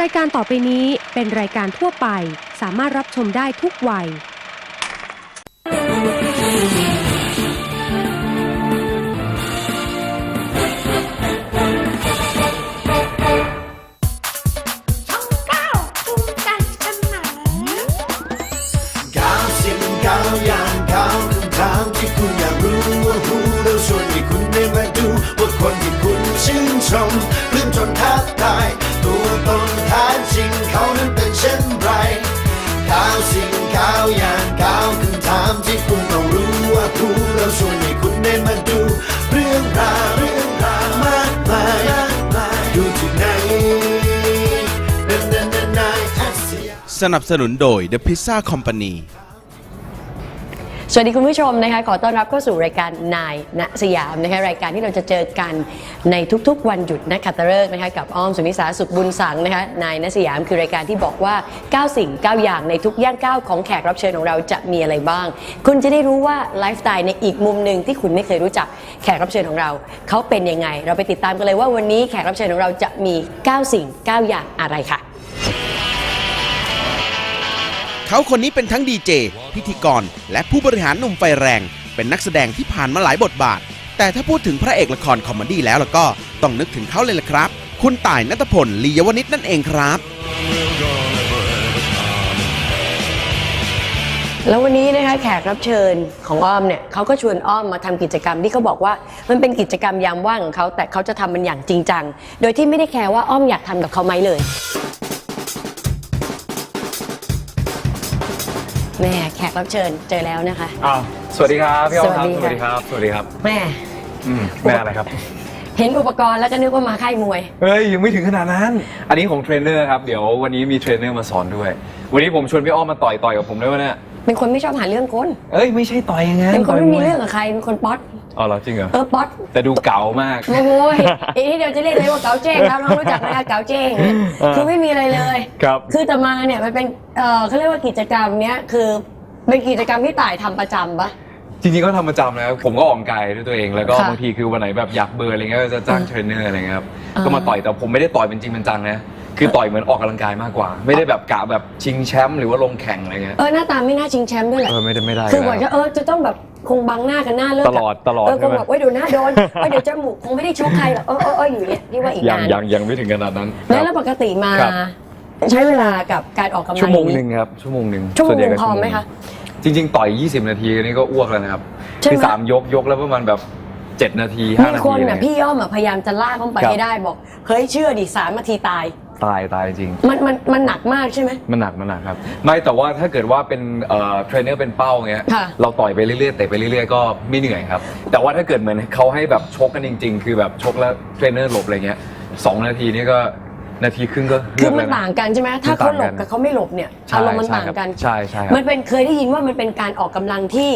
รายการต่อไปนี้เป็นรายการทั่วไป สามารถรับชมได้ทุกวัยช่องเก้าภูมิใจเสนอก้าวสิ่งกาวอย่างกาวคำถามที่คุณอยากรู้ว่าหูเราชวนให้คุณได้มาดูว่าคนที่คุณชื่นชมเรื่องจนท้าทายตัวตน ริงเขานั้นเป็นเช่นไรข่าวสิ่งข่าวอย่างข่าวคำถามที่คุณต้องรู้ว่าหูเราชวนให้คุณได้มาดู เรื่องราวเรื่องราวมากมายอยู่ที่ไหนนั่นนั่นนั่นนายสนับสนุนโดย The Pizza Company สวัสดีคุณผู้ชมนะคะขอต้อนรับเข้าสู่รายการนายณสยามนะคะรายการที่เราจะเจอกันในทุกๆ วันหยุดนักขัตฤกษ์นะคะกับอ้อมสุนิสาสุขบุญสังนะคะนายณสยามคือรายการที่บอกว่า 9 สิ่ง 9 อย่างในทุกย่างก้าวของแขกรับเชิญของเราจะมีอะไรบ้าง คุณจะได้รู้ว่าไลฟ์สไตล์ในอีกมุมหนึ่งที่คุณไม่เคยรู้จักแขกรับเชิญของเราเขาเป็นยังไง เราไปติดตามกันเลยว่าวันนี้แขกรับเชิญของเราจะมี 9 สิ่ง 9 อย่างอะไรค่ะ เขาคนนี้เป็นทั้งดีเจพิธีกร และผู้บริหารหนุ่มไฟแรง เป็นนักแสดงที่ผ่านมาหลายบทบาท แต่ถ้าพูดถึงพระเอกละครคอมเมดี้แล้วล้วก็ต้องนึกถึงเขาเลยล่ะครับ คุณต่ายนัทพลลียวนิชนั่นเองครับ แล้ววันนี้นะคะแขกรับเชิญของอ้อมเนี่ยเขาก็ชวนอ้อมมาทำกิจกรรมที่เขาบอกว่ามันเป็นกิจกรรมยามว่างของเขาแต่เขาจะทำมันอย่างจริงจัง โดยที่ไม่ได้แคร์ว่าอ้อมอยากทำกับเขาไหมเลย แม่แขกรับเชิญเจอแล้วนะคะ อ้าวสวัสดีครับพี่อ้อมครับสสวัวัสสดีดีคครัรับ บ สวัสดีครับแม่อืมแม่อะไรครับ เห็นอุปกรณ์แล้วก็นึกว่ามาค่ายมวย เฮ้ยยังไม่ถึงขนาดนั้น อันนี้ของเทรนเนอร์ครับ เดี๋ยววันนี้มีเทรนเนอร์มาสอนด้วย วันนี้ผมชวนพี่อ้อมมาต่อยต่อยกับผมด้วยวะเนี่ย เป็นคนไม่ชอบหาเรื่องคนเอ้ยไม่ใช่ต่อยยังไงเป็นคนไม่มีต่ยวยเรื่องกับใครเป็นคนป๊อตอ๋อเหรอจริงเหรอเออป๊อตแต่ดูเก๋ามากโอ้ยอีนี่เดี๋ยวจะเรียกเลยว่าเก๋าเจ้งครับน้องรู้จักไหมคะเก๋าเจ้งเนี่ยเออคือไม่มีอะไรเลยครับคือแต่มาเนี่ยมันเป็นเออเขาเรียกว่ากิจกรรมเนี้ยคือเป็นกิจกรรมที่ต่ายทำประจำปะจริงๆก็ทำประจำนะผมก็ออกกำลังกายด้วยตัวเอง แล้วก็ค่ะบางทีคือวันไหนแบบอยากเบลอร์อะไรเงี้ยก็จะจ้างเทรนเนอร์อะไรเงี้ยครับอ่าก็มาต่อยแต่ผมไม่ได้ต่อยเป็นจริงเป็นจังนะ คือต่อยเหมือนออกกำลังกายมากกว่า ไม่ได้แบบกะแบบชิงแชมป์หรือว่าลงแข่งอะไรเงี้ยเออหน้าตาไม่น่าชิงแชมป์ด้วยแหละเออไม่ได้ไม่ได้คือว่านะจะเออจะต้องแบบคงบังหน้ากันหน้าเลิกตลอดตลอดเออคใช่งไหมแบบว่าเดี๋ยวหน้าโดนเออเดี๋ยวจมูกคงไม่ได้ชกใครหรอกเออเออเอออยู่เนี่ยที่ว่าอีกยังนานยังยังไม่ถึงขนาดนั้นแล้วคแล้รัวบปกติมาครับใช้เวลากับการออกกำลังชั่วโมงอย่าหนึ่งครับชั่วโมงหนึ่งชั่วโมงส่นใญ่ก็พอไหมคะจริง ๆ ต่อย 20 นาทีนี่ก็อ้วกแล้วนะครับใช่ไหมคือสามยกยกแล้วประมาณแบบ7นาที5มีนาคทีนอะไรอะเงี้ยพี่ย่อมอะพยายามจะลากเข้าไปครับให้ได้บอก เฮ้ยเชื่อดิสามนาทีตาย ตายตายจริง มันมันมันหนักมากใช่ไหม มันหนักมันหนักครับ ไม่แต่ว่าถ้าเกิดว่าเป็นเอ่อเทรนเนอร์เป็นเป้าเงี้ยค่ะเราต่อยไปเรื่อยๆเตะไปเรื่อยๆก็ไม่เหนื่อยครับ แต่ว่าถ้าเกิดเหมือนเขาให้แบบชกกันจริง ๆ คือแบบชกแล้วเทรนเนอร์หลบอะไรเงี้ยสองนาทีนี่ก็นาทีครึ่งก็คือเลิมันกแล้วะ ต่างกันใช่ไหมถ้าเขาหลบมันต่างกันกับเขาไม่หลบเนี่ยใช่อารมณ์มันใช่ต่างครับกันใช่ใช่ครับ มันเป็นเคยได้ยินว่ามันเป็นการออกกำลังที่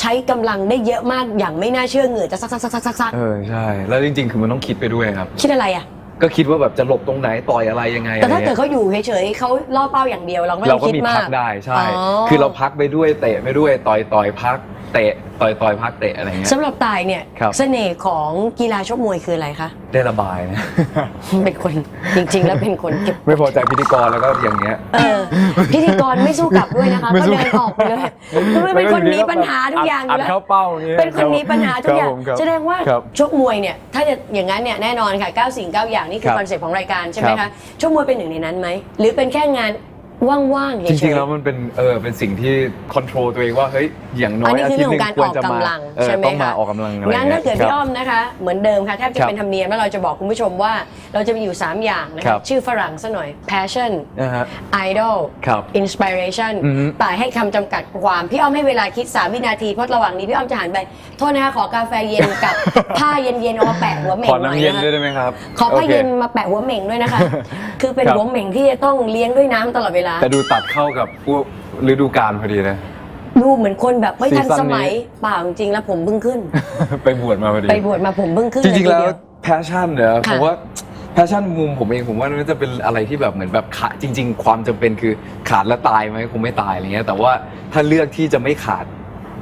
ใช้กำลังได้เยอะมากอย่างไม่น่าเชื่อเหงื่อจะซักซักซักซักซักซักเออใช่ แล้วจริง ๆ คือมันต้องคิดไปด้วยครับ คิดอะไรอะ ก็คิดว่าแบบจะหลบตรงไหนต่อยอะไรยังไงแต่ถ้าอะไรเกิดงี้ยเขาอยู่เฉยๆเขาล่อเป้าอย่างเดียวเราก็ไม่เราต้องก็คิดมีมาพักก ได้ใช่ อ๋อ คือเราพักไปด้วยเตะไปด้วยต่อยต่อยพัก เตะต่อยต่อยพักเตะอะไรเงี้ย สำหรับตายเนี่ยครับ เสน่ห์ของกีฬาชกมวยคืออะไรคะ ได้ระบายนะ เป็นคนจริง ๆ แล้วเป็นคนเก็บ ไม่พอใจพิธีกรแล้วก็อย่างเงี้ย เออพิธีกรไม่สู้กลับด้วยนะคะไม่ก็สู้เดินออกไปเลยคือเป็นคนมีปัญหาทุกอย่างอยู่ดแล้วเข้าเป้าอย่างเงี้ยเป็นคนมีปัญหาทุกอย่างครับผมครับแสดงว่าครับ ชกมวยเนี่ยถ้าจะอย่างนั้นเนี่ยแน่นอนค่ะ9สิ่ง9อย่างนี่คือครับ คอนเซ็ปต์ของรายการใช่ไหมครัคะบชกมวยเป็นหนึ่งในนั้นไหมหรือเป็นแค่งาน ว่างๆเฉจยๆ ริงๆแล้วมันเป็นเออเป็นสิ่งที่คอนโทรลตัวเองว่าเฮ้ยอย่างน้ออันยนี้อาคือทิตเรื่ย์องหขนึ่องงการควรจะออกมากำลังเออใช่ไหมต้องมาคะออกกำลังอะไรงั้นถ้าเกิดครัพี่บอ้อมนะคะ เหมือนเดิมค่ะแทบจะครับเป็นธรรมเนียมแล้วเราจะบอกคุณผู้ชมว่า เราจะมีอยู่ 3 อย่างนะครัคะบ ชื่อฝรั่งซะหน่อย passion นะฮะ idol ครับ inspiration อือฮึ แต่ให้คำจำกัดความ พี่อ้อมให้เวลาคิด 3 วินาทีเพราะระหว่างนี้พี่อ้อมจะหันไป โทษนะคะขอกาแฟเย็นกับ ผ้าเย็นๆเอามาแปะหัวเหม่ขงอหน่อยน้ำเย็นนะคะด้วยได้ไหมครับขอผ้าโค เย็นมาแปะหัวเหม่งด้วยนะคะ คือเป็นครับ หัวเหม่งที่จะต้องเลี้ยงด้วยน้ำตลอดเวลาแต่ดูตัดเข้ากับพวกฤดูกาลพอดีนะ ดูเหมือนคนแบบไม่ทันซีซั่นสมัยนี้เปล่าจริงๆแล้วผมเพิ่งขึ้น ไปบวชมาพอดี ไปบวชมาผมเพิ่งขึ้นจริงๆเยแล้วทีเดีย passion เนี่ยผค่ะมว่า passion มุมผมเองผมว่ามันจะเป็นอะไรที่แบบเหมือนแบบขาดจริง ๆ ความจำเป็นคือขาดแล้วตายไหมคงไม่ตายอะไรเงี้ยแต่ว่าถ้าเลือกที่จะไม่ขาด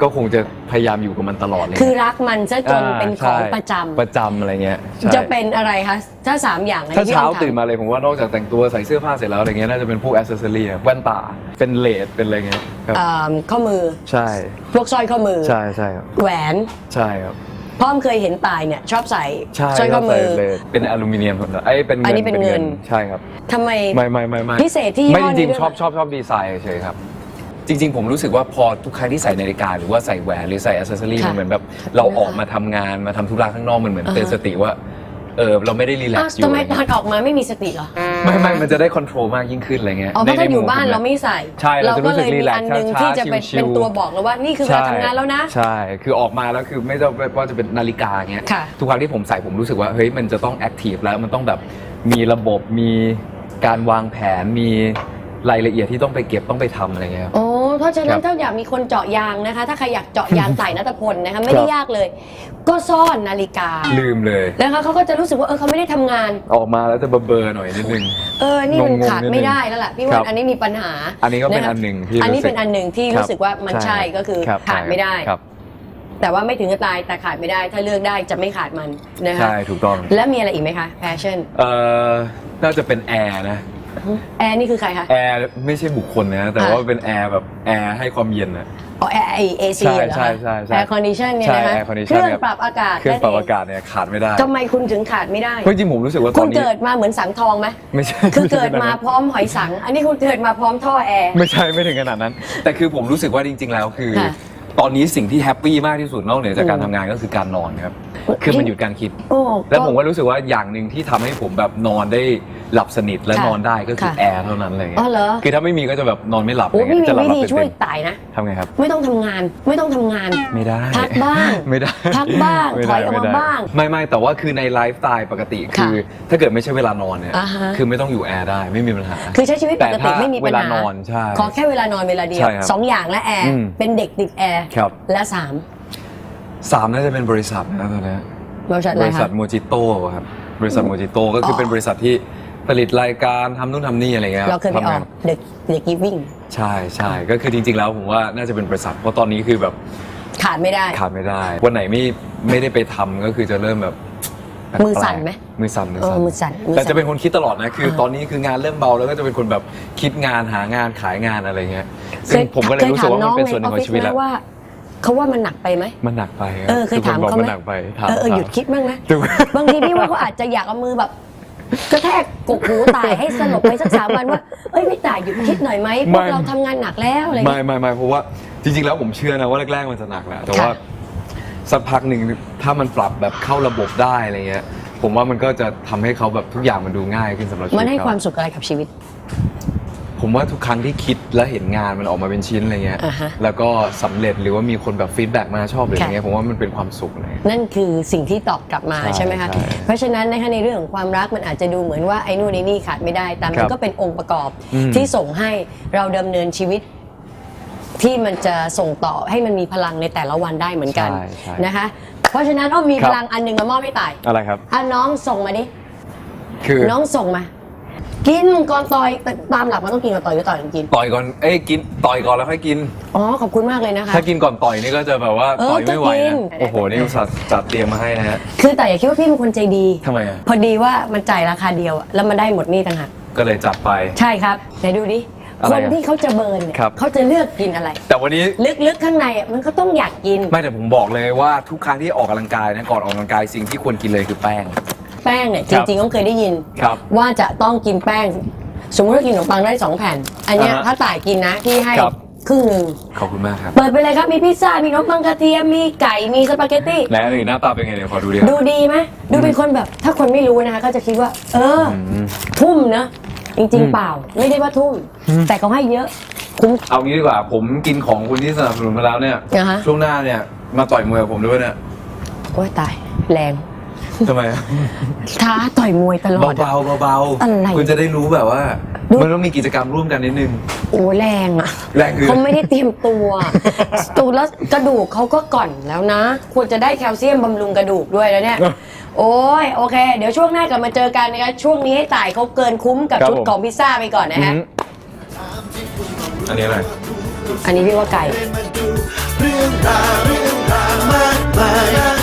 ก็คงจะพยายามอยู่กับมันตลอดเลยคือรักมันซะจนเป็นของใช่ประจำประจำอะไรเงี้ยใช่จะเป็นอะไรคะถ้าสามอย่างอันถ้านี้พี่เช้าลองถตื่นมาเลยผมว่านอกจากแต่งตัวใส่เสื้อผ้าเสร็จแล้วอะไรเงี้ยน่าจะเป็นพวกอ c เซสซอรี่แว่นตาเป็นเลดเป็นอะไรเงี้ยครับเอ่อข้อมือใช่พวกสร้อยข้อมือใช่ใช่ครับแหวนใช่ครับพ่อมเคยเห็นตายเนี่ยชอบใส่ใช่สร้อยข้อมือ ใส่เลดเป็นอลูมิเนียมไอ้ยเป็นอัเงินนนี้เป็นเงิน ใช่ครับทำไมไม่ไม่ไม่ไม่พิเศษที่ยี่ไม่ห้อจนี้ริงด้วยๆชอบชอบชอบดีไซน์เฉยๆครับ จริง ๆ ผมรู้สึกว่าพอทุกครั้งที่ใส่นาฬิกาหรือว่าใส่แหวนหรือใส่อ c เซสซอรี่ค่ะมันเหมือนแบบ เราออกมาทำงานมาทำธุระข้างนอกมันเหมือนอ่าฮะเตือนสติว่าเออเราไม่ได้รีแลอ้ากวซ์อยู่ทำไมอะไรตอเงี้นยออกมาไม่มีสติเหรอไม่ไม่มันจะได้คอนโทรลมากยิ่งขึ้นอะไรเงี้ยอ๋อเพราะในถ้าในอยู่มุมบ้านผมะเราไม่ใส่ใช่เราจะก็รู้สึเลกยรีมีแลกอันซ์หนึ่งช้าๆที่จะเป็นชิลๆเป็นตัวบอกเราว่านี่คือเวลาใช่ทำงานแล้วนะ ใช่ คือออกมาแล้วคือไม่ต้องว่าจะเป็นนาฬิกาเงี้ยค่ะ ทุกครั้งที่ผมใส่ผมรู้สึกว่าเฮ้ยมันจะต้องแอคทีฟแล้วมันต้องแบบมีระบบมีการวางแผนมีรายละเอียดที่ต้องไปเก็บต้องไปทำอะไรเงี้ยครับ โอ้ เพราะฉะนั้ครันบถ้าอยากมีคนเจาะยางนะคะ ถ้าใครอยากเจาะยางไต่นัตพลนะคะไม่ได้ครับยากเลย ก็ซ่อนนาฬิกาลืมเลยนะคะเขาก็จะรู้สึกว่าเออเขาไม่ได้ทำงาน ออกมาแล้วจะเบลอๆหน่อยนิดนึง เออ นี่มันงงๆขาดนิดนึงไม่ได้แล้วล่ะพี่คว่ารับอันนี้มีปัญหาอันนี้ก็เป็นะคะอันหนึ่งที่อันนี้รู้สึกเป็นอันหนึ่งที่ครับ รู้สึกว่ามันใช่ก็คือรับขาดไม่ได้ ครับแต่ว่าไม่ถึงกับตายแต่ขาดไม่ได้ ถ้าเลือกได้จะไม่ขาดมันนะคะ ใช่ถูกต้อง แล้วมีอะไรอีกไหมคะแพชชั่น เอ่อน่าจะเป็นแอร์นะ แอร์นี่คือใครคะแอร์ไม่ใช่บุคคลนะ แต่อะว่าเป็นแอร์แบบแอร์ให้ความเย็นอะอ๋อแอร์เอซีใช่เหรอใช่คะใช่ใช่แอร์คอนดิชันเนี่ยใช่นะคะ air condition เครื่องครับปรับอากาศเครื่องปรับนั่นอากาศเนี่ยขาดไม่ได้ทำไมคุณถึงขาดไม่ได้เพราะจริงๆผมรู้สึกว่าตคุอณนนี้เกิดมาเหมือนสังทองไหมไม่ใช่คือเกิดมาไใช่พร้อมหอยสัง อันนี้คุณเกิดมาพร้อมท่อแอร์ไม่ใช่ไม่ถึงขนาดนั้น แต่คือผมรู้สึกว่าจริง ๆ แล้วคือค่ะตอนนี้สิ่งที่แฮปปี้มากที่สุดนอกเหนือจากการอืมทำงานก็คือการนอนครับ คือมันหยุดการคิด โอ้แล้วผมก็รู้สึกว่าอย่างหนึ่งที่ทำให้ผมแบบนอนได้หลับสนิทและค่ะนอนได้ก็คือค่ะ แอร์เท่านั้นเลยอ๋อเหรอคือถ้าไม่มีก็จะแบบนอนไม่หลับโอ้อะไรพี่เงี้ยมีจะหลับวิหลับธีเป็นช่วยเต็มตายนะทำไงครับ ไม่ต้องทำงาน ไม่ต้องทำงาน ไม่ได้ พักบ้าง ไม่ได้พักบ้างไม่ถได้อยออกมาไได้บ้างไม่ไม่แต่ว่าคือในไลฟ์สไตล์ปกติค่ะคือ ถ้าเกิดไม่ใช่เวลานอนเนี่ยอ่าฮะ คือไม่ต้องอยู่แอร์ได้ไม่มีปัญหาคือใช้ชีวิตปแต่กติถ้าไม่มีปัญเวลาหานอนใช่ ขอแค่เวลานอนเวลาเดียวใช่ครับสองอย่างและแอร์ อืม เป็นเด็กติดแอร์ ครับ และสาม สามน่าจะเป็นบริษัทนะตอนนี้บริษัทอะบไรริษัคะทโมจิโต้ครับบริษัทโมจิโต้ก็คือออ เป็นบริษัทที่ผลิตรายการทำนู่นทำนี่อะไรเงี้ยเราเคยไปอทำองากนเด็กเด็กกีวิ่งใช่ใช่ก็คือจริง ๆ แล้วผมว่าน่าจะเป็นบริษัทเพราะตอนนี้คือแบบขาดไม่ได้ ขาดไม่ได้ วันไหนไม่ไม่ได้ไปทำก็คือจะเริ่มแบบแปลกๆมือสั่นไหมมือสั่นมือเออสั่นมือสั่นมือแต่สั่จะเป็นคนคิดตลอดนะคือเออตอนนี้คืองานเริ่มเบาแล้วก็จะเป็นคนแบบคิดงานหางานขายงานอะไรเงี้ยเคซึ่งยผมก็เลยรู้สึกว่ามันเป็นส่วนหนึ่งของชีวิตเคยถามน้องในออฟฟิศไหมแล้วว่า เขาว่ามันหนักไปไหม มันหนักไปรับเออเคยถามทุกนบอกเขาไหมมันหนักไปถามเออเออถามหยุดคิดบ้างนะถูกบางทีพี่ว่าเขาอาจจะอยากเอามือแบบกระแทกกกหูตายให้สลบไปสักสามวันว่า เอ้ยไม่ตายหยุดคิดหน่อยไหมพวกเราทำงานหนักแล้วอะไรไม่เงี้ย ไม่ไม่เพราะว่าจริง ๆ แล้วผมเชื่อนะว่าแรก ๆ มันจะหนักแหละแต่ค่ะว่าสักพักหนึ่งถ้ามันปรับแบบเข้าระบบได้อะไรเงี้ย ผมว่ามันก็จะทำให้เขาแบบทุกอย่างมันดูง่ายขึ้นสำหรับชีวิตมันให้เขความสุขอะไรกับชีวิต ผมว่าทุกครั้งที่คิดและเห็นงานมันออกมาเป็นชิ้นอะไรเงี้ย อ่าฮะ แล้วก็สำเร็จหรือว่ามีคนแบบฟีดแบ็กมาชอบหรืออะไรค่ะเงี้ยผมว่ามันเป็นความสุขเลยนั่นคือสิ่งที่ตอบกลับมาใช่ใช่ไหมคะใช่เพราะฉะนั้นนะคะในเรื่องของความรักมันอาจจะดูเหมือนว่าไอ้นู่นไอ้นี่ขาดไม่ได้แต่คมัรันบก็เป็นองค์ประกอบอืม ที่ส่งให้เราดำเนินชีวิต ที่มันจะส่งต่อให้มันมีพลังในแต่ละวันได้เหมือนกันใช่ใช่ นะคะ เพราะฉะนั้นอ้อมมีครัพบลังอันหนึ่งมามอบให้ตายอะไรครับ อะน้องส่งมาดิคือ น้องส่งมา กินก่อนต่อยแต่ตามหลักมันต้องกินก่อนต่อยหรือต่อยก่อนกิน ต่อยก่อน เอ้ยกินต่อยก่อนแล้วค่อยกิน อ๋อขอบคุณมากเลยนะคะ ถ้ากินก่อนต่อยนี่ก็จะแบบว่าเออต่อยไม่ไหวก็กินนะโอ้โหนี่อุตส่าห์จัดเตรียมมาให้นะฮะคือแต่อย่าคิดว่าพี่เป็นคนใจดี ทำไมอะพอดีว่ามันจ่ายราคาเดียวอะแล้วมันได้หมดนี่ต่างหากก็เลยจัดไป ใช่ครับไหนดูดิอะคไรนอะที่เขาจะเบิร์นเนี่ยครับ เขาจะเลือกกินอะไร แต่วันนี้ลึกๆข้างในอะมันก็ต้องอยากกิน ไม่แต่ผมบอกเลยว่าทุกครั้งที่ออกกำลังกายนะก่อนออกกำลังกายสิ่งที่ควรกินเลยคือแป้ง แป้งเนี่ยคจรับ ริงๆต้องเคยได้ยิน ครับ ว่าจะต้องกินแป้ง สมมติว่ากินขนมปังได้สองแผ่น อันเนี้ยอ่าฮะถ้าต่ายกินนะพี่ให้ครับ ครึ่งหนึ่งขอบคุณมากครับเปิดไปเลยครับมีพิซซ่ามีขนมปังกระเทียมมีไก่มีสปาเกตตี้ และหรือหน้าตาเป็นไงเดี๋ยวขอดูดิดูดีไหมดูเป็นคนแบบ ถ้าคนไม่รู้นะคะ ก็จะคิดว่า เอออมทุ่มนะ จริงอืม ๆเปล่า ไม่ได้ว่าทุ่ม แต่เขาให้เยอะคุ้ม เอางี้ดีกว่าผมกินของคุณที่สนับสนุนมาแล้วเนี่ย อ่าฮะ ช่วงหน้าเนี่ย มาต่อยมวยกับผมด้วยเนี่ย โอ้ยตาย แรง ทำไมอะท้าต่อยมวยตลอดอะ เบาๆเบาอะไรคุณจะได้รู้แบบว่าดูมันต้องมีกิจกรรมร่วมกันนิดนึง โอ้แรงอะแรงคือ เขาไม่ได้เตรียมตัวตัวแล้วกระดูกเขาก็ก่อนแล้วนะ ควรจะได้แคลเซียมบำรุงกระดูกด้วยแล้วเนี่ย โอ้ยโอเค เดี๋ยวช่วงหน้ากลับมาเจอกันนะคะช่วงนี้ให้ต่ายเขาเกินคุ้มกับครับชุดผม ของพิซซ่าไปก่อนนะอืฮะมอันนี้อะไร อันนี้พี่ว่าไก่มาดูเรื่องรื่องราวเรื่องราวมากมาย